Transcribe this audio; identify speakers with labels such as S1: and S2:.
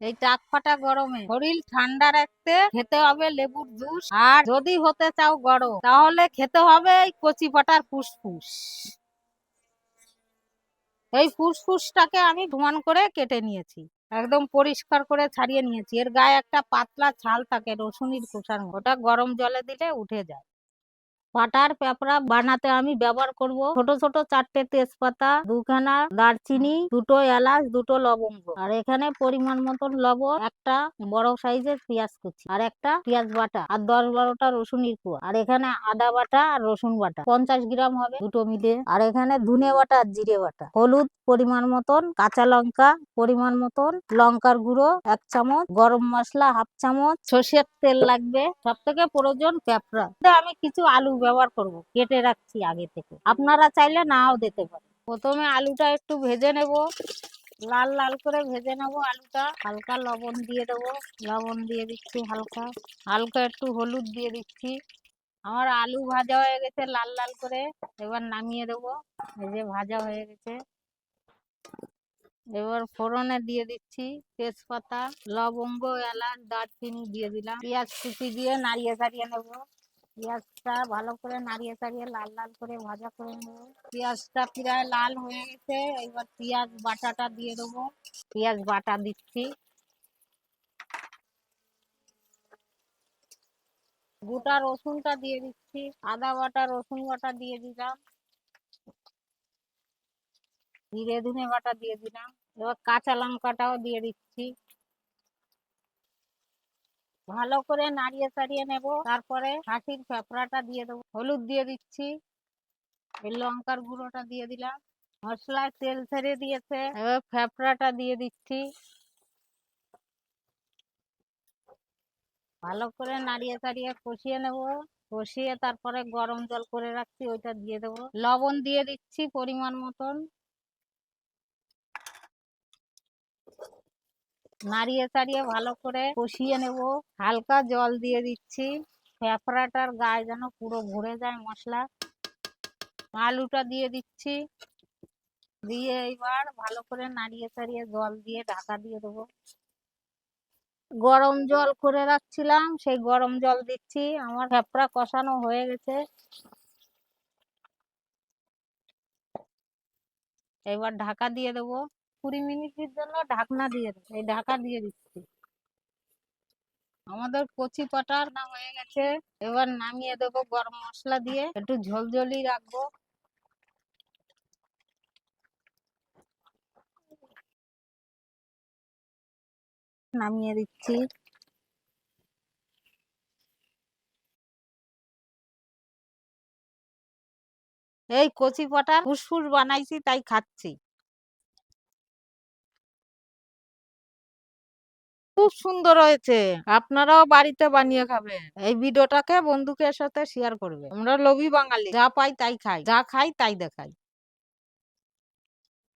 S1: এই টাক ফাটা গরমে। শরীর ঠান্ডা রাখতে খেতে হবে লেবুর জুস। আর যদি হতে চাও গরম, তাহলে খেতে হবে এই কচি পাটার ফুসফুস। এই ফুসফুসটাকে আমি ধুমান করে কেটে নিয়েছি। একদম পরিষ্কার করে ছাড়িয়ে নিয়েছি। এর গায়ে একটা পাতলা ছাল থাকে রসুনির খোসার ওটা গরম জলে দিলে উঠে যায়। পাটার পেঁপড়া বানাতে আমি ব্যবহার করব। ছোট ছোট চারটে তেজপাতা, দুখানা দারচিনি, দুটো এলাচ, দুটো লবঙ্গ। আর এখানে পরিমাণ মতন লবণ, একটা বড় সাইজের পেঁয়াজ কুচি আর একটা পেঁয়াজ বাটা আর দশ বারোটা রসুনের কুয়া। আর এখানে আদা বাটা আর রসুন বাটা। পঞ্চাশ গ্রাম হবে দুটো মিলে। আর এখানে ধুনে বাটা আর জিরে বাটা। হলুদ পরিমাণ মতন, কাঁচা লঙ্কা পরিমাণ মতন, লঙ্কার গুঁড়ো এক চামচ, গরম মশলা হাফ চামচ, সর্ষের তেল লাগবে। সব থেকে প্রয়োজন পেঁপড়া। আমি কিছু আলু ব্যবহার করব, কেটে রাখছি আগে থেকে। আপনারা চাইলে নাও দিতে পারেন। প্রথমে আলুটা একটু ভেজে নেব। লাল লাল করে ভেজে নেব আলুটা। হালকা লবণ দিয়ে দেবো। লবণ দিয়ে দিচ্ছি হালকা। হালকা একটু হলুদ দিয়ে দিচ্ছি। আমার আলু ভাজা হয়ে গেছে লাল লাল করে। এবার নামিয়ে দেবো। এই যে ভাজা হয়ে গেছে। এবার ফোড়নে দিয়ে দিচ্ছি তেজপাতা, লবঙ্গ, এলাচ, দারচিনি দিয়ে দিলাম। পেঁয়াজ কুচি দিয়ে নাড়িয়ে চাড়িয়ে নেব। পেঁয়াজটা ভালো করে নাড়িয়ে চাড়িয়ে লাল লাল করে ভাজা করে নেব। পেঁয়াজটা প্রায় লাল হয়ে গেছে। এবার পেঁয়াজ বাটাটা দিয়ে দেবো। পেঁয়াজ বাটা দিচ্ছি। গোটা রসুনটা দিয়ে দিচ্ছি। আদা বাটা, রসুন বাটা দিয়ে দিলাম। জিরে, ধনে বাটা দিয়ে দিলাম। এবার কাঁচা লঙ্কাটাও দিয়ে দিচ্ছি। ভালো করে নাড়িয়ে চাড়িয়ে নেব। তারপরে খাসির ফেপড়াটা দিয়ে দেবো। হলুদ দিয়ে দিচ্ছি। এই লঙ্কার গুঁড়োটা দিয়ে দিলাম। মশলায় তেল ছেড়ে দিয়েছে। এবার ফেপড়াটা দিয়ে দিচ্ছি। ভালো করে নাড়িয়ে চাড়িয়ে কষিয়ে নেব। কষিয়ে তারপরে গরম জল করে রাখছি, ওইটা দিয়ে দেবো। লবণ দিয়ে দিচ্ছি পরিমাণ মতন। নাড়িয়ে চাড়িয়ে ভালো করে কষিয়ে নেব। হালকা জল দিয়ে দিচ্ছি। ফেফড়াটার গায়ে যেন পুরো ভরে যায় মশলা। আলুটা দিয়ে দিচ্ছি। দিয়ে এবার ভালো করে নাড়িয়ে চাড়িয়ে জল দিয়ে ঢাকা দিয়ে দেবো। গরম জল করে রাখছিলাম, সেই গরম জল দিচ্ছি। আমার ফেফড়া কষানো হয়ে গেছে। এবার ঢাকা দিয়ে দেবো। কুড়ি মিনিটের জন্য ঢাকনা দিয়ে এই ঢাকা দিয়ে দিচ্ছি। আমাদের কচি পাটার না হয়ে গেছে, এবার নামিয়ে দেবো গরম মশলা দিয়ে, একটু ঝোলঝোলি রাখব। নামিয়ে দিচ্ছি। এই কচি পাটার ফুসফুস বানাইছি, তাই খাচ্ছি। খুব সুন্দর হয়েছে। আপনারাও বাড়িতে বানিয়ে খাবেন। এই ভিডিওটাকে বন্ধুকের সাথে শেয়ার করবে। আমরা লোভী বাঙালি। যা পাই তাই খাই। যা খাই তাই দেখাই।